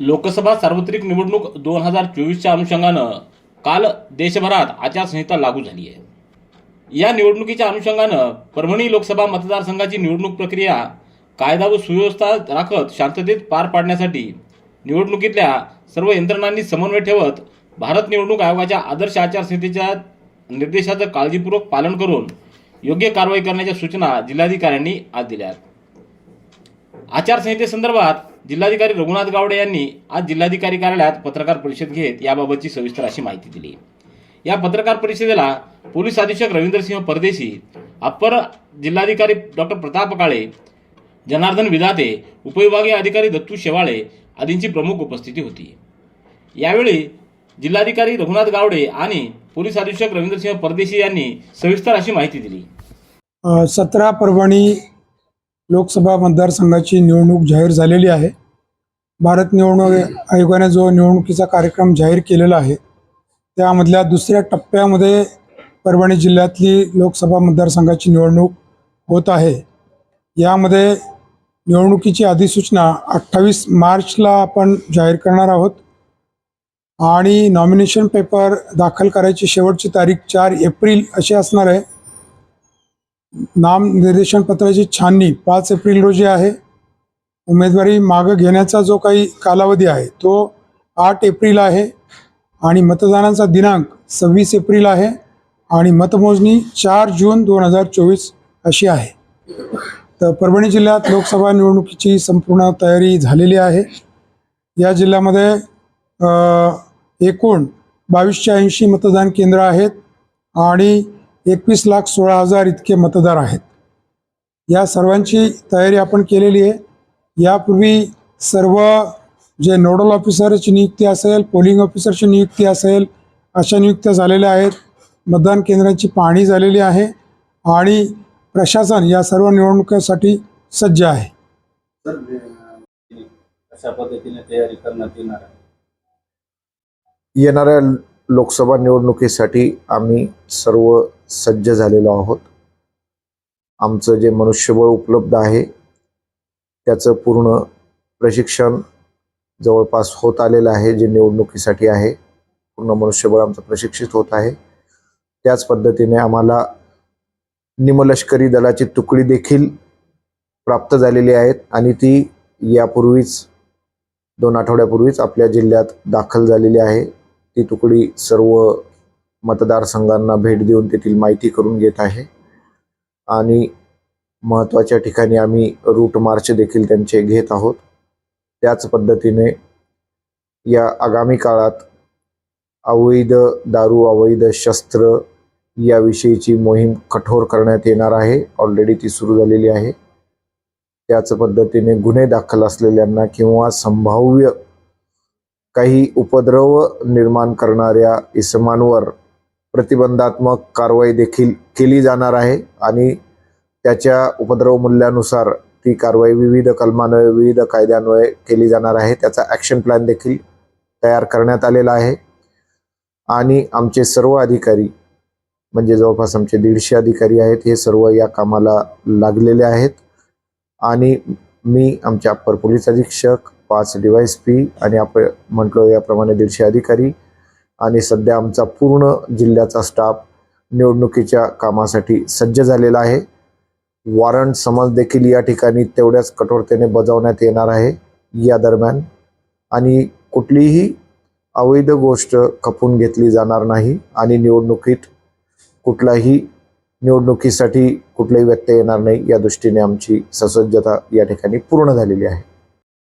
लोकसभा सार्वत्रिक निवडणूक दोन हजार चोवीसच्या अनुषंगानं काल देशभरात आचारसंहिता लागू झाली आहे. या निवडणुकीच्या अनुषंगानं परभणी लोकसभा मतदारसंघाची निवडणूक प्रक्रिया कायदा व सुव्यवस्था राखत शांततेत पार पाडण्यासाठी निवडणुकीतल्या सर्व यंत्रणांनी समन्वय ठेवत भारत निवडणूक आयोगाच्या आदर्श आचारसंहितेच्या निर्देशाचं काळजीपूर्वक पालन करून योग्य कारवाई करण्याच्या सूचना जिल्हाधिकाऱ्यांनी आज दिल्या आहेत. आचारसंहितेसंदर्भात जिल्हाधिकारी रघुनाथ गावडे यांनी आज जिल्हाधिकारी कार्यालयात पत्रकार परिषद घेत याबाबतची सविस्तर अशी माहिती दिली. या पत्रकार परिषदेला पोलीस अधीक्षक रवींद्रसिंह परदेशी अप्पर जिल्हाधिकारी डॉक्टर प्रताप काळे जनार्दन विधाते उपविभागीय अधिकारी दत्तू शेवाळे आदींची प्रमुख उपस्थिती होती. यावेळी जिल्हाधिकारी रघुनाथ गावडे आणि पोलीस अधीक्षक रवींद्रसिंह परदेशी यांनी सविस्तर अशी माहिती दिली. सतरा परभणी लोकसभा मतदारसंघाची निवडणूक जाहीर झालेली आहे. भारत निवडणूक आयोगाने जो निवडणुकीचा कार्यक्रम जाहीर केलेला आहे त्यामधल्या दुसऱ्या टप्प्यामध्ये परभणी जिल्ह्यातली लोकसभा मतदारसंघाची निवडणूक होत आहे. यामध्ये निवडणुकीची अधिसूचना अठ्ठावीस मार्चला आपण जाहीर करणार आहोत आणि नॉमिनेशन पेपर दाखल करायची शेवटची तारीख चार एप्रिल अशी असणार आहे. नामनिर्देशन पत्राची छाननी पाच एप्रिल रोजी आहे. उमेदवारी मागं घेण्याचा जो काही कालावधी आहे तो आठ एप्रिल आहे आणि मतदानाचा दिनांक सव्वीस एप्रिल आहे आणि मतमोजणी चार जून दोन हजार चोवीस अशी आहे. तर परभणी जिल्ह्यात लोकसभा निवडणुकीची संपूर्ण तयारी झालेली आहे. या जिल्ह्यामध्ये एकूण बावीसशे ऐंशी मतदान केंद्र आहेत आणि एकवीस लाख सोळा हजार इतके मतदार आहेत. या सर्वांची तयारी आपण केलेली आहे. यापूर्वी सर्व जे नोडल ऑफिसरची नियुक्ती असेल पोलिंग ऑफिसरची नियुक्ती असेल अशा नियुक्त्या झालेल्या आहेत. मतदान केंद्रांची पाहणी झालेली आहे आणि प्रशासन या सर्व निवडणुकीसाठी सज्ज आहे. सर अशा पद्धतीने तयारी करण्यात येणार आहे? येणाऱ्या लोकसभा निवडणुकीसाठी आम्ही सर्व सज्ज झालेलो आहोत. आमचं जे मनुष्यबळ उपलब्ध आहे त्याचं पूर्ण प्रशिक्षण जवळपास होत आलेलं आहे जे निवडणुकीसाठी आहे. पूर्ण मनुष्यबळ आमचं प्रशिक्षित होत आहे. त्याच पद्धतीने आम्हाला निमलष्करी दलाची तुकडी देखील प्राप्त झालेली आहेत आणि ती यापूर्वीच दोन आठवड्यापूर्वीच आपल्या जिल्ह्यात दाखल झालेली आहे. ती तुकडी सर्व मतदारसंघांना भेट देऊन तेथील माहिती करून घेत आहे. आणि महत्त्वाच्या ठिकाणी आम्ही रूट मार्च देखील त्यांचे घेत आहोत. त्याच पद्धतीने या आगामी काळात अवैध दारू अवैध शस्त्र याविषयीची मोहीम कठोर करण्यात येणार आहे. ऑलरेडी ती सुरू झालेली आहे. त्याच पद्धतीने गुन्हे दाखल असलेल्यांना किंवा संभाव्य काही उपद्रव निर्माण करणाऱ्या इसमांवर प्रतिबंधात्मक कारवाई देखील केली जाणार आहे आणि त्याच्या उपद्रव मूल्यानुसार ती कारवाई विविध कलमान्वये विविध कायद्यान्वये केली जाणार आहे. त्याचा ॲक्शन प्लॅन देखील तयार करण्यात आलेला आहे. आणि आमचे सर्व अधिकारी म्हणजे जवळपास आमचे दीडशे अधिकारी आहेत हे सर्व या कामाला लागलेले आहेत. आणि मी आमचे अप्पर पोलीस अधीक्षक पाच डी पी आणि आपण म्हटलो याप्रमाणे दीडशे अधिकारी आणि सध्या आमचा पूर्ण जिल्ह्याचा स्टाफ निवडणुकीच्या कामासाठी सज्ज झालेला आहे. वॉरंट समज देखील या ठिकाणी तेवढ्याच कठोरतेने बजावण्यात येणार आहे या दरम्यान. आणि कुठलीही अवैध गोष्ट खपून घेतली जाणार नाही आणि निवडणुकीत कुठलाही निवडणुकीसाठी कुठलाही व्यत्यय येणार नाही या दृष्टीने आमची ससज्जता या ठिकाणी पूर्ण झालेली आहे.